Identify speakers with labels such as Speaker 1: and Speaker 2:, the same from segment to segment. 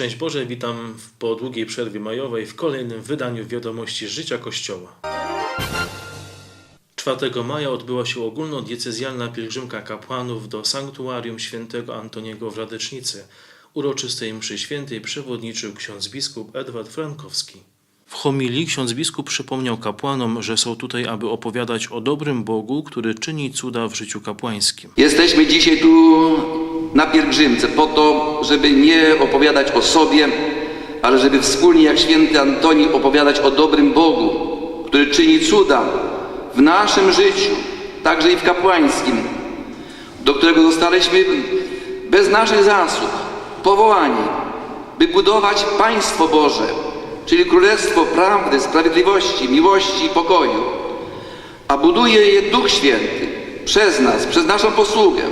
Speaker 1: Szczęść Boże, witam w- po długiej przerwie majowej w kolejnym wydaniu wiadomości z życia Kościoła. 4 maja odbyła się ogólnodiecezjalna pielgrzymka kapłanów do sanktuarium świętego Antoniego w Radecznicy. Uroczystej mszy świętej przewodniczył ksiądz biskup Edward Frankowski. W homilii ksiądz biskup przypomniał kapłanom, że są tutaj, aby opowiadać o dobrym Bogu, który czyni cuda w życiu kapłańskim.
Speaker 2: Jesteśmy dzisiaj tu na pielgrzymce po to, żeby nie opowiadać o sobie, ale żeby wspólnie jak święty Antoni opowiadać o dobrym Bogu, który czyni cuda w naszym życiu, także i w kapłańskim, do którego zostaliśmy bez naszych zasług powołani, by budować państwo Boże, czyli królestwo prawdy, sprawiedliwości, miłości i pokoju a buduje je Duch Święty przez nas, przez naszą posługę.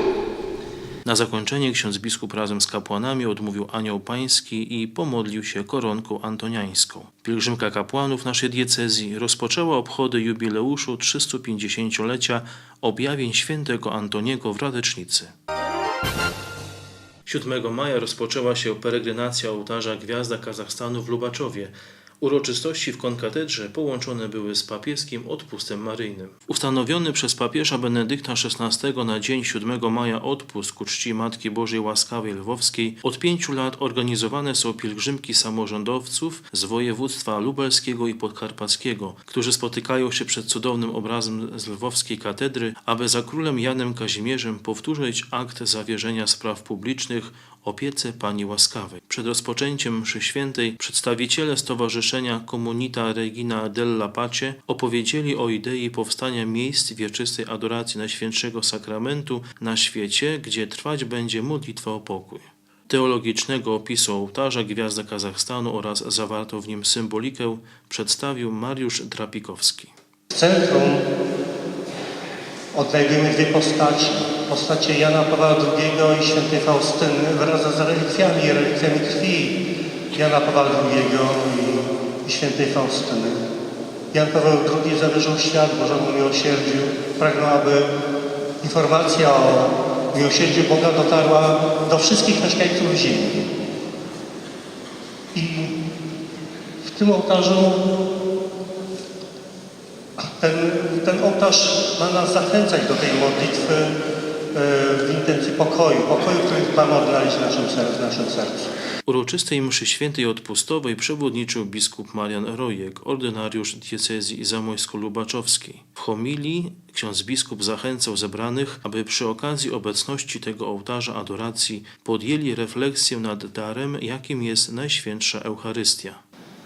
Speaker 1: Na zakończenie ksiądz biskup razem z kapłanami odmówił anioł pański i pomodlił się koronką antoniańską. Pielgrzymka kapłanów naszej diecezji rozpoczęła obchody jubileuszu 350-lecia objawień świętego Antoniego w Radecznicy. 7 maja rozpoczęła się peregrinacja ołtarza Gwiazda Kazachstanu w Lubaczowie. Uroczystości w konkatedrze połączone były z papieskim odpustem maryjnym. Ustanowiony przez papieża Benedykta XVI na dzień 7 maja odpust ku czci Matki Bożej Łaskawej Lwowskiej od pięciu lat organizowane są pielgrzymki samorządowców z województwa lubelskiego i podkarpackiego, którzy spotykają się przed cudownym obrazem z lwowskiej katedry, aby za królem Janem Kazimierzem powtórzyć akt zawierzenia spraw publicznych opiece Pani Łaskawej. Przed rozpoczęciem mszy świętej przedstawiciele Stowarzyszenia Comunita Regina della Pace opowiedzieli o idei powstania miejsc wieczystej adoracji Najświętszego Sakramentu na świecie, gdzie trwać będzie modlitwa o pokój. Teologicznego opisu ołtarza Gwiazda Kazachstanu oraz zawartą w nim symbolikę przedstawił Mariusz Drapikowski.
Speaker 3: W centrum odnajdujemy dwie postaci. Postacie Jana Pawła II i świętej Faustyny wraz z relikwiami, relikwiami krwi Jana Pawła II i świętej Faustyny. Jan Paweł II zawierzył świat Bożemu miłosierdziu. Pragnął, aby informacja o miłosierdziu Boga dotarła do wszystkich mieszkańców ziemi. I w tym ołtarzu ten, ten ołtarz ma nas zachęcać do tej modlitwy w intencji pokoju, pokoju, który mamy odnaleźć w naszym, ser- w naszym sercu.
Speaker 1: Uroczystej mszy świętej odpustowej przewodniczył biskup Marian Rojek, ordynariusz diecezji zamojsko-lubaczowskiej. W homilii ksiądz biskup zachęcał zebranych, aby przy okazji obecności tego ołtarza adoracji podjęli refleksję nad darem, jakim jest Najświętsza Eucharystia.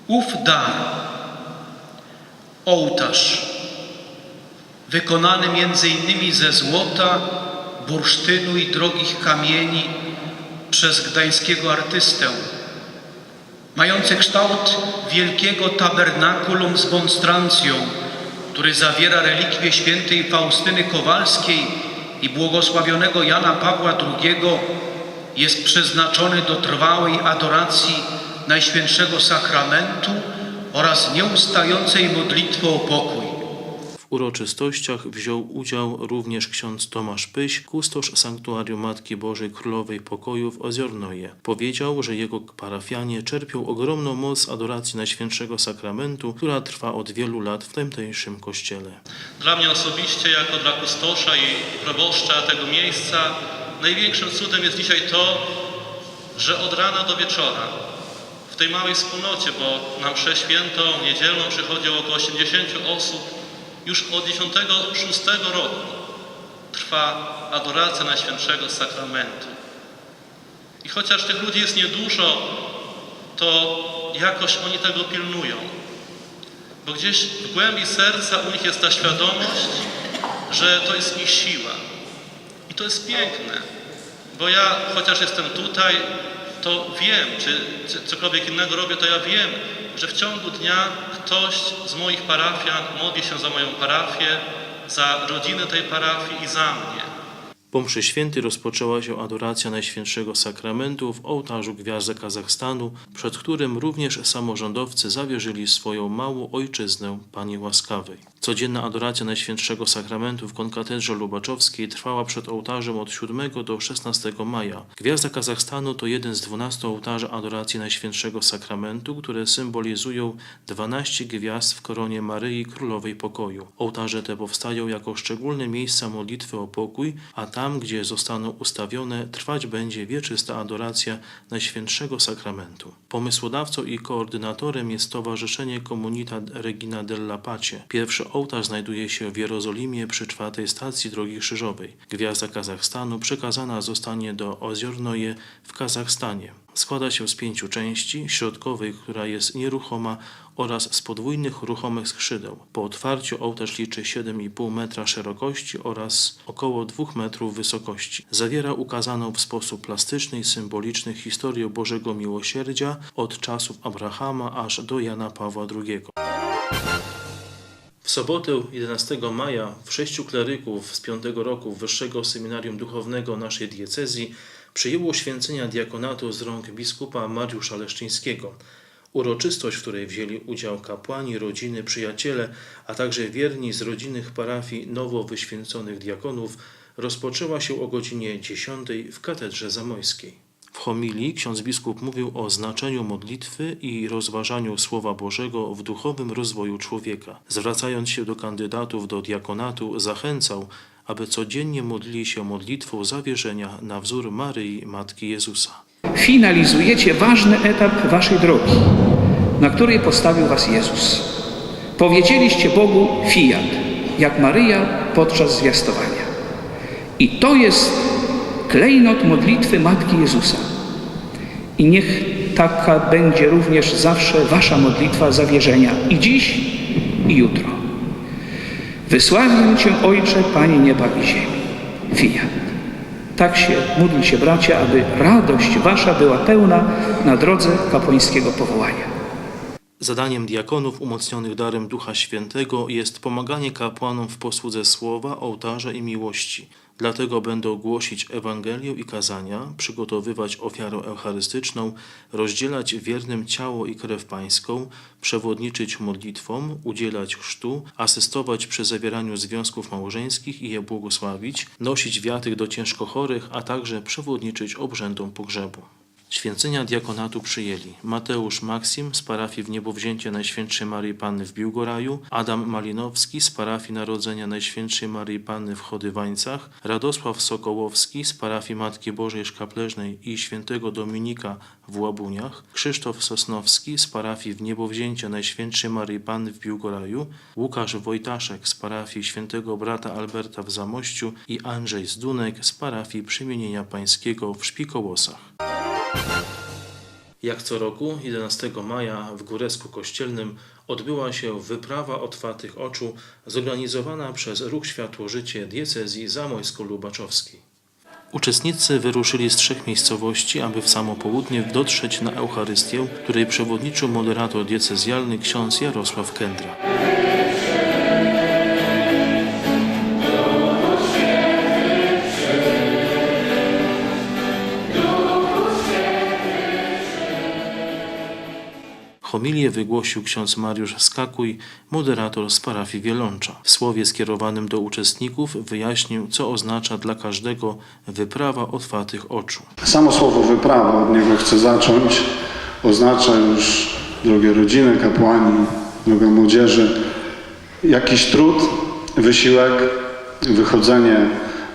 Speaker 4: Ów dar, ołtarz, wykonany między innymi ze złota, bursztynu i drogich kamieni przez gdańskiego artystę, mający kształt wielkiego tabernakulum z monstrancją, który zawiera relikwie świętej Faustyny Kowalskiej i błogosławionego Jana Pawła II, jest przeznaczony do trwałej adoracji Najświętszego Sakramentu oraz nieustającej modlitwy o pokój.
Speaker 1: Uroczystościach wziął udział również ksiądz Tomasz Pyś, kustosz Sanktuarium Matki Bożej Królowej Pokoju w Ozornoje. Powiedział, że jego parafianie czerpią ogromną moc adoracji Najświętszego Sakramentu, która trwa od wielu lat w tamtejszym kościele.
Speaker 5: Dla mnie osobiście, jako dla kustosza i proboszcza tego miejsca, największym cudem jest dzisiaj to, że od rana do wieczora w tej małej wspólnocie, bo na mszę świętą, niedzielną przychodzi około 80 osób, już od 96 roku trwa adoracja Najświętszego Sakramentu. I chociaż tych ludzi jest niedużo, to jakoś oni tego pilnują. Bo gdzieś w głębi serca u nich jest ta świadomość, że to jest ich siła. I to jest piękne, bo ja chociaż jestem tutaj, to wiem, czy, czy cokolwiek innego robię, to ja wiem, że w ciągu dnia ktoś z moich parafian modli się za moją parafię, za rodzinę tej parafii i za mnie.
Speaker 1: Po mszy świętej rozpoczęła się adoracja Najświętszego Sakramentu w ołtarzu Gwiazdy Kazachstanu, przed którym również samorządowcy zawierzyli swoją małą ojczyznę Pani Łaskawej. Codzienna adoracja Najświętszego Sakramentu w konkatedrze lubaczowskiej trwała przed ołtarzem od 7 do 16 maja. Gwiazda Kazachstanu to jeden z 12 ołtarzy adoracji Najświętszego Sakramentu, które symbolizują 12 gwiazd w koronie Maryi Królowej Pokoju. Ołtarze te powstają jako szczególne miejsca modlitwy o pokój, a tam, gdzie zostaną ustawione, trwać będzie wieczysta adoracja Najświętszego Sakramentu. Pomysłodawcą i koordynatorem jest Stowarzyszenie Comunità Regina della Pace. Pierwszy ołtarz znajduje się w Jerozolimie przy czwartej stacji Drogi Krzyżowej. Gwiazda Kazachstanu przekazana zostanie do Ozornoje w Kazachstanie. Składa się z pięciu części, środkowej, która jest nieruchoma oraz z podwójnych ruchomych skrzydeł. Po otwarciu ołtarz liczy 7,5 metra szerokości oraz około 2 metrów wysokości. Zawiera ukazaną w sposób plastyczny i symboliczny historię Bożego Miłosierdzia od czasów Abrahama aż do Jana Pawła II. Sobotę 11 maja w sześciu kleryków z piątego roku Wyższego Seminarium Duchownego naszej diecezji przyjęło święcenia diakonatu z rąk biskupa Mariusza Leszczyńskiego. Uroczystość, w której wzięli udział kapłani, rodziny, przyjaciele, a także wierni z rodzinnych parafii nowo wyświęconych diakonów, rozpoczęła się o godzinie 10 w katedrze zamojskiej. Homilii ksiądz biskup mówił o znaczeniu modlitwy i rozważaniu Słowa Bożego w duchowym rozwoju człowieka. Zwracając się do kandydatów do diakonatu, zachęcał, aby codziennie modlili się modlitwą zawierzenia na wzór Maryi, Matki Jezusa.
Speaker 6: finalizujecie ważny etap waszej drogi, na której postawił was Jezus. Powiedzieliście Bogu fiat, jak Maryja podczas zwiastowania. I to jest klejnot modlitwy Matki Jezusa. I niech taka będzie również zawsze wasza modlitwa zawierzenia i dziś, i jutro. Wysławię Cię, Ojcze, Panie nieba i ziemi. Fiat. Tak się módlcie, bracia, aby radość wasza była pełna na drodze kapłańskiego powołania.
Speaker 1: Zadaniem diakonów umocnionych darem Ducha Świętego jest pomaganie kapłanom w posłudze słowa, ołtarza i miłości. Dlatego będą głosić Ewangelię i kazania, przygotowywać ofiarę eucharystyczną, rozdzielać wiernym ciało i krew pańską, przewodniczyć modlitwom, udzielać chrztu, asystować przy zawieraniu związków małżeńskich i je błogosławić, nosić wiatyk do ciężko chorych, a także przewodniczyć obrzędom pogrzebu. Święcenia diakonatu przyjęli Mateusz Maksim z parafii w Niebowzięcie Najświętszej Maryi Panny w Biłgoraju, Adam Malinowski z parafii Narodzenia Najświętszej Maryi Panny w Chodywańcach, Radosław Sokołowski z parafii Matki Bożej Szkapleżnej i Świętego Dominika w Łabuniach, Krzysztof Sosnowski z parafii w Niebowzięcie Najświętszej Maryi Panny w Biłgoraju, Łukasz Wojtaszek z parafii Świętego Brata Alberta w Zamościu i Andrzej Zdunek z parafii Przemienienia Pańskiego w Szpikołosach. Jak co roku, 11 maja w Górecku Kościelnym odbyła się wyprawa otwartych oczu zorganizowana przez Ruch Światło Życie diecezji zamojsko-lubaczowskiej. Uczestnicy wyruszyli z trzech miejscowości, aby w samo południe dotrzeć na Eucharystię, której przewodniczył moderator diecezjalny ksiądz Jarosław Kędra. Homilię wygłosił ksiądz Mariusz Skakuj, moderator z parafii Wielącza. W słowie skierowanym do uczestników wyjaśnił, co oznacza dla każdego wyprawa otwartych oczu.
Speaker 7: Samo słowo wyprawa, od niego chcę zacząć, oznacza już, drogie rodziny, kapłani, droga młodzieży, jakiś trud, wysiłek, wychodzenie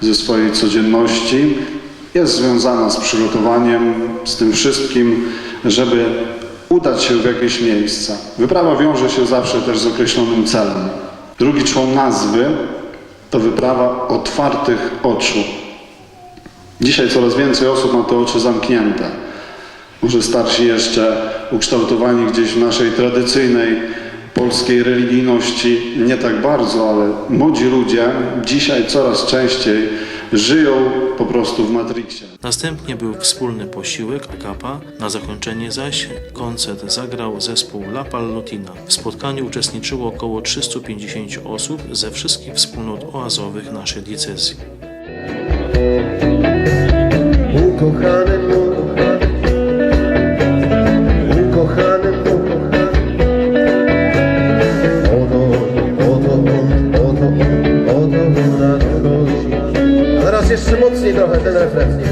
Speaker 7: ze swojej codzienności jest związana z przygotowaniem, z tym wszystkim, żeby udać się w jakieś miejsca. Wyprawa wiąże się zawsze też z określonym celem. Drugi człon nazwy to wyprawa otwartych oczu. Dzisiaj coraz więcej osób ma te oczy zamknięte. Może starsi jeszcze, ukształtowani gdzieś w naszej tradycyjnej polskiej religijności nie tak bardzo, ale młodzi ludzie dzisiaj coraz częściej żyją po prostu w Matrixie.
Speaker 1: Następnie był wspólny posiłek akapa, na zakończenie zaś koncert zagrał zespół La Pallotina. W spotkaniu uczestniczyło około 350 osób ze wszystkich wspólnot oazowych naszej diecezji.
Speaker 8: Thank you very.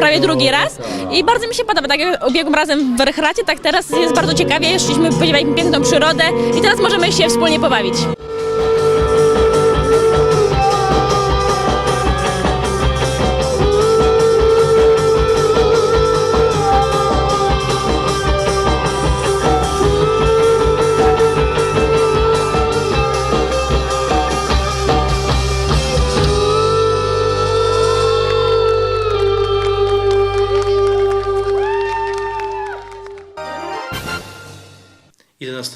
Speaker 8: Na
Speaker 9: wyprawie drugi raz i bardzo mi się podoba. Tak jak ubiegłym razem w Werchracie, tak teraz jest bardzo ciekawie. Szliśmy podziwiać piękną przyrodę i teraz możemy się wspólnie pobawić.
Speaker 1: -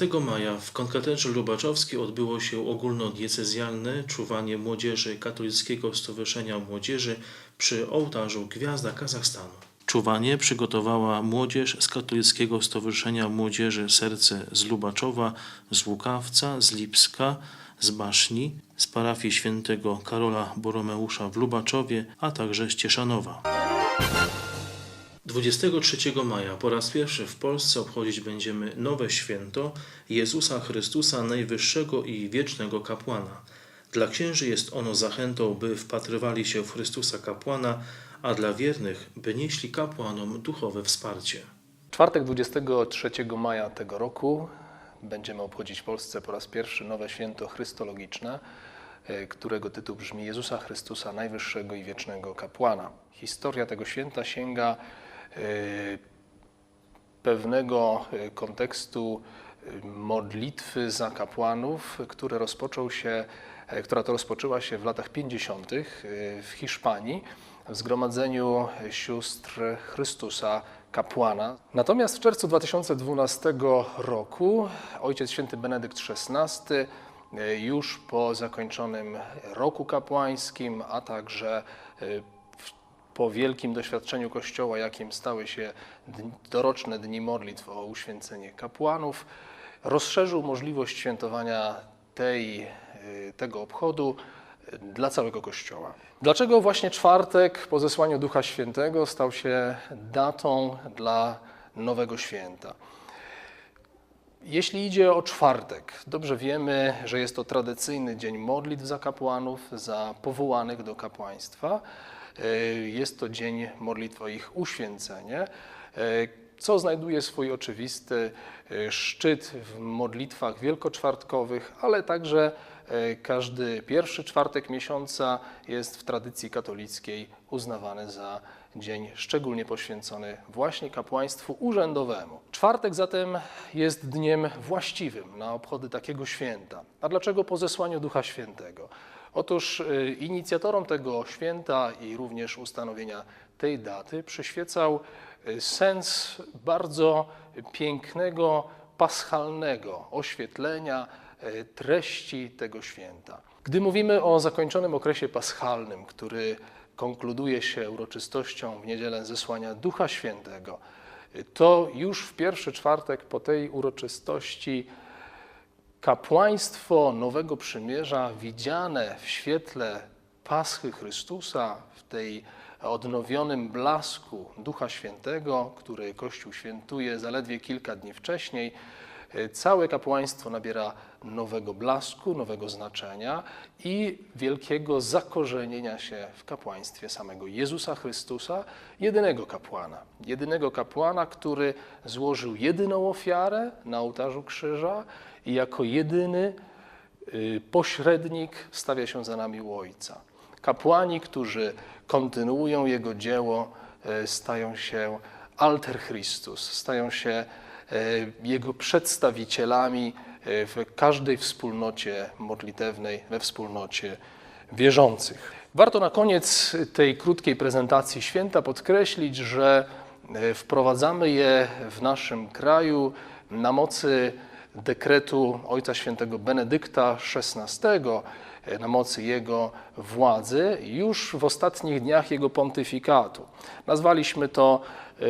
Speaker 1: 11 maja w konkatedrze Lubaczowskiej odbyło się ogólnodiecezjalne czuwanie młodzieży Katolickiego Stowarzyszenia Młodzieży przy ołtarzu Gwiazda Kazachstanu. Czuwanie przygotowała młodzież z Katolickiego Stowarzyszenia Młodzieży Serce z Lubaczowa, z Łukawca, z Lipska, z Baszni, z parafii świętego Karola Boromeusza w Lubaczowie, a także z Cieszanowa. 23 maja po raz pierwszy w Polsce obchodzić będziemy nowe święto Jezusa Chrystusa Najwyższego i Wiecznego Kapłana. Dla księży jest ono zachętą, by wpatrywali się w Chrystusa Kapłana, a dla wiernych, by nieśli kapłanom duchowe wsparcie.
Speaker 10: czwartek 23 maja tego roku będziemy obchodzić w Polsce po raz pierwszy nowe święto chrystologiczne, e, którego tytuł brzmi Jezusa Chrystusa Najwyższego i Wiecznego Kapłana. Historia tego święta sięga pewnego e, kontekstu e, modlitwy za kapłanów, rozpoczął się, która to rozpoczęła się w latach 50. e, w Hiszpanii w zgromadzeniu sióstr Chrystusa kapłana. Natomiast w czerwcu 2012 roku ojciec święty Benedykt XVI już po zakończonym roku kapłańskim, a także po wielkim doświadczeniu Kościoła, jakim stały się doroczne dni modlitw o uświęcenie kapłanów, rozszerzył możliwość świętowania tej, y, tego obchodu y, dla całego Kościoła. Dlaczego właśnie czwartek po zesłaniu Ducha Świętego stał się datą dla nowego święta? Jeśli idzie o czwartek, dobrze wiemy, że jest to tradycyjny dzień modlitw za kapłanów, za powołanych do kapłaństwa. Y, Jest to dzień modlitw o ich uświęcenie, y, co znajduje swój oczywisty y, szczyt w modlitwach wielkoczwartkowych, ale także każdy pierwszy czwartek miesiąca jest w tradycji katolickiej uznawany za dzień szczególnie poświęcony właśnie kapłaństwu urzędowemu. Czwartek zatem jest dniem właściwym na obchody takiego święta. A dlaczego po zesłaniu Ducha Świętego? Otóż y, inicjatorom tego święta i również ustanowienia tej daty przyświecał y, sens bardzo pięknego, paschalnego oświetlenia y, treści tego święta. Gdy mówimy o zakończonym okresie paschalnym, który konkluduje się uroczystością w niedzielę zesłania Ducha Świętego, to już w pierwszy czwartek po tej uroczystości kapłaństwo Nowego Przymierza, widziane w świetle Paschy Chrystusa, w tej odnowionym blasku Ducha Świętego, który Kościół świętuje zaledwie kilka dni wcześniej, całe kapłaństwo nabiera nowego blasku, nowego znaczenia i wielkiego zakorzenienia się w kapłaństwie samego Jezusa Chrystusa, jedynego kapłana. Jedynego kapłana, który złożył jedyną ofiarę na ołtarzu krzyża i jako jedyny y, pośrednik stawia się za nami u Ojca. Kapłani, którzy kontynuują Jego dzieło, y, stają się alter Christus, stają się Jego przedstawicielami y, w każdej wspólnocie modlitewnej, we wspólnocie wierzących. Warto na koniec tej krótkiej prezentacji święta podkreślić, że e, wprowadzamy je w naszym kraju na mocy dekretu Ojca Świętego Benedykta XVI, e, na mocy jego władzy, już w ostatnich dniach jego pontyfikatu. Nazwaliśmy to e,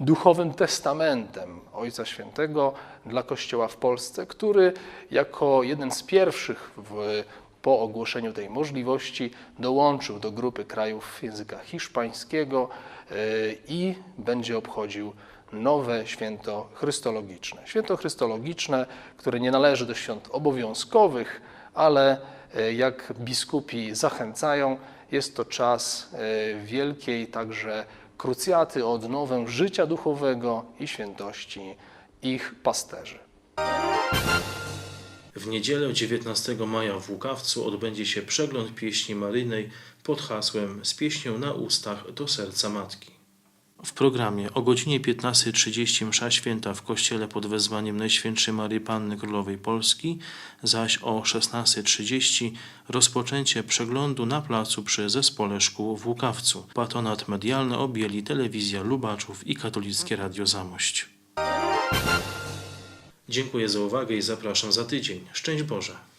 Speaker 10: duchowym testamentem Ojca Świętego dla Kościoła w Polsce, który jako jeden z pierwszych w, po ogłoszeniu tej możliwości dołączył do grupy krajów języka hiszpańskiego e, i będzie obchodził nowe święto chrystologiczne. Święto chrystologiczne, które nie należy do świąt obowiązkowych, ale e, jak biskupi zachęcają, jest to czas e, wielkiej także krucjaty o odnowę życia duchowego i świętości ich pasterzy.
Speaker 1: W niedzielę 19 maja w Łukawcu odbędzie się przegląd pieśni maryjnej pod hasłem Z pieśnią na ustach do serca Matki. W programie o godzinie 15.30 msza święta w kościele pod wezwaniem Najświętszej Maryi Panny Królowej Polski, zaś o 16.30 rozpoczęcie przeglądu na placu przy Zespole Szkół w Łukawcu. Patronat medialny objęli Telewizja Lubaczów i Katolickie Radio Zamość. Dziękuję za uwagę i zapraszam za tydzień. Szczęść Boże!